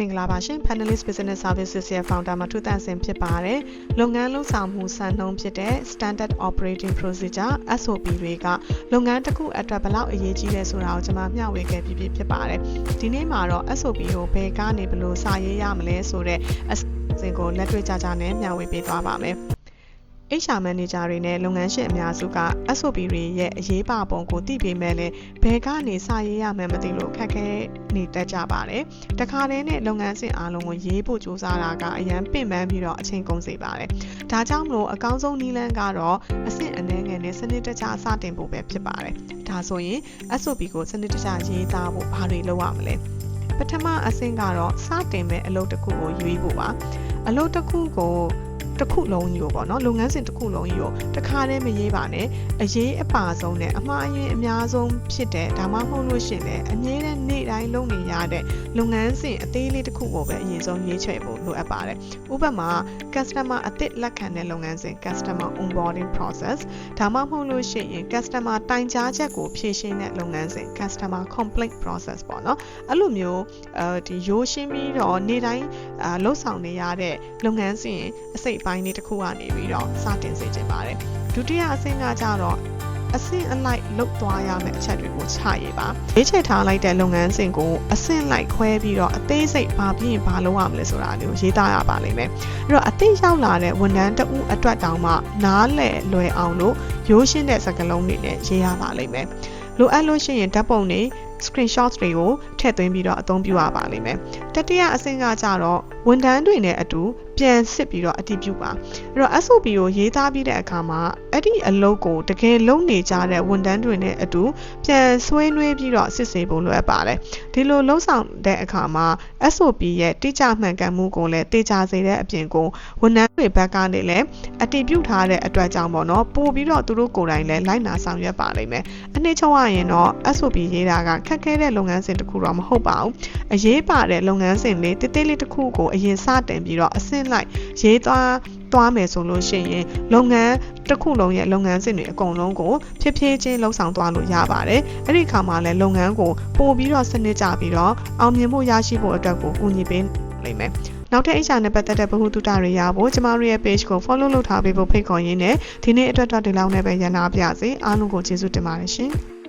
မင်္ဂလာပါရှင် Panelist Business Services ရဲ့ founder မှာထုသန့်စင်ဖြစ်ပါတယ်။လုပ်ငန်းလုပ်ဆောင်မှုစံနှုန်းဖြစ်တဲ့ Standard Operating Procedure SOP တွေကလုပ်ငန်းတစ်ခုအတွက်ဘယ်လောက်အရေးကြီးလဲဆိုတာကိုကျွန်မမျှဝေခဲ့ပြီးပြီဖြစ်ပါတယ်။ဒီနေ့မှာတော့ SOP ကိုဘယ်ကနေဘယ်လိုစာရေးရမလဲဆိုတဲ့အစဉ်ကိုလက်တွေ့ကြကြနဲ့မျှဝေပေးသွားပါမယ်။ HR manager တွေနဲ့လုပ်ငန်းရှင်အများစုက SOP တွေရဲ့အရေးပါပုံကိုသိပေမဲ့လည်းဘယ်ကနေစရေးရမှန်းမသိလို့ခက်ခဲနေတတ်ကြပါတယ်။တခါတည်းနဲ့လုပ်ငန်းစဉ်အားလုံးကိုရေးဖို့ကြိုးစားတာကအရန်ပင်ပန်းပြီးတော့အချိန်ကုန်စေပါတယ်။ဒါကြောင့်မလို့အကောင်းဆုံးနည်းလမ်းကတော့အဆင့်အနည်းငယ်နဲ့စနစ်တကျစတင်ဖို့ပဲဖြစ်ပါတယ်။ဒါဆိုရင် SOP ကိုစနစ်တကျရေးသားဖို့ဘာတွေလုပ်ရမလဲ။ပထမအဆင့်ကတော့စတင်မဲ့အလုပ်တစ်ခုကိုရွေးဖို့ပါ။အလုပ်တစ်ခုကို တစ်ခုလုံးကြီးကိုပေါ့နော်လုပ်ငန်းစဉ်တစ်ခုလုံးကြီးကိုတစ်ခါတည်းမရေးပါနဲ့အရေးအပါဆုံးနဲ့အမှားအယွင်းအများဆုံးဖြစ်တဲ့ဒါမှမဟုတ်လို့ရှင်လည်းအမြဲတမ်းနေ့တိုင်းလုပ်နေရတဲ့လုပ်ငန်းစဉ်အသေးလေးတစ်ခုကိုပဲအရင်ဆုံးရွေးချယ်ဖို့လိုအပ်ပါတယ်ဥပမာ customer အသစ်လက်ခံတဲ့လုပ်ငန်းစဉ် customer onboarding process ဒါမှမဟုတ်လို့ရှိရင် customer တိုင်ကြားချက်ကိုဖြည့်ရှင်းတဲ့လုပ်ငန်းစဉ် customer complaint process ပေါ့နော်အဲ့လိုမျိုးအဲဒီရိုးရှင်းပြီးတော့နေ့တိုင်းအာလှုပ်ဆောင်နေရတဲ့လုပ်ငန်းစဉ်အစိတ်အပိုင်းလေးတစ်ခုကနေပြီးတော့စတင်စေချင်ပါတယ်ဒုတိယအဆင့်ကကြတော့အဆင့်အလိုက်လုတ်သွားရမယ့်အချက်တွေကိုချရေးပါရေးချထားလိုက်တဲ့လုပ်ငန်းစဉ်ကိုအဆင့်လိုက်ခွဲပြီးတော့အသေးစိတ်ဘာပြီးရင်ဘာလုပ်ရမလဲဆိုတာလေးကိုရေးသားရပါလိမ့်မယ်အဲ့တော့အသိရောက်လာတဲ့ဝန်ထမ်းတဦးအတွက်တောင်မှနားလည်လွယ်အောင်လို့ရိုးရှင်းတဲ့စကားလုံးတွေနဲ့ရေးရပါလိမ့်မယ်လိုအပ်လို့ရှိရင်ဓာတ်ပုံတွေ screenshot တွေကိုထည့်သွင်းပြီးတော့အသုံးပြုရပါလိမ့်မယ်တတိယအဆင့်ကကြတော့ဝန်ထမ်းတွေနဲ့အတူပြန်စစ်ပြီးတော့အတည်ပြုပါအဲ့တော့ SOP ကိုရေးသားပြီးတဲ့အခါမှာအဲ့ဒီအလုပ်ကိုတကယ်လုပ်နေကြတဲ့ဝန်ထမ်းတွေနဲ့အတူပြန်ဆွေးနွေးပြီးတော့စစ်ဆေးဖို့လိုအပ်ပါတယ်ဒီလိုလှုပ်ဆောင်တဲ့အခါမှာ SOP ရဲ့တိကျမှန်ကန်မှုကိုလည်းတေချာစေတဲ့အပြင်ကိုဝန်ထမ်းတွေဘက်ကနေလည်းအတည်ပြုထားတဲ့အတွက်ကြောင့်ပေါ့နော်ပို့ပြီးတော့သူတို့ကိုယ်တိုင်လည်းလိုက်နာဆောင်ရွက်ပါလိမ့်မယ်အနှစ်ချုပ်ရရင်တော့ SOP ရေးတာကခက်ခဲတဲ့လုပ်ငန်းစဉ်တစ်ခုတော့မဟုတ်ပါဘူးအရေးပါတဲ့လုပ်ငန်းစဉ်လေးတိတိလေးတစ်ခုကိုအရင်စတင်ပြီးတော့အဆင့်လိုက်ရေးသွားသွားမယ်ဆိုလို့ရှိရင်လုပ်ငန်းတစ်ခုလုံးရဲ့လုပ်ငန်းစဉ်တွေအကုန်လုံးကိုဖြည်းဖြည်းချင်းလှုပ်ဆောင်သွားလို့ရပါတယ်။အဲ့ဒီခါမှာလည်းလုပ်ငန်းကိုပို့ပြီးတော့စနစ်ကြပြီးတော့အောင်မြင်ဖို့ရရှိဖို့အတွက်ကိုကူညီပေးနိုင်မယ်။နောက်ထပ် HR နဲ့ပတ်သက်တဲ့ဗဟုသုတတွေရဖို့ကျမတို့ရဲ့ page ကို follow လုပ်ထားပေးဖို့ဖိတ်ခေါ်ရင်းနဲ့ဒီနေ့အတွက်တော့ဒီလောက်နဲ့ပဲရန်နာပြစေအားလုံးကိုကျေးဇူးတင်ပါတယ်ရှင်။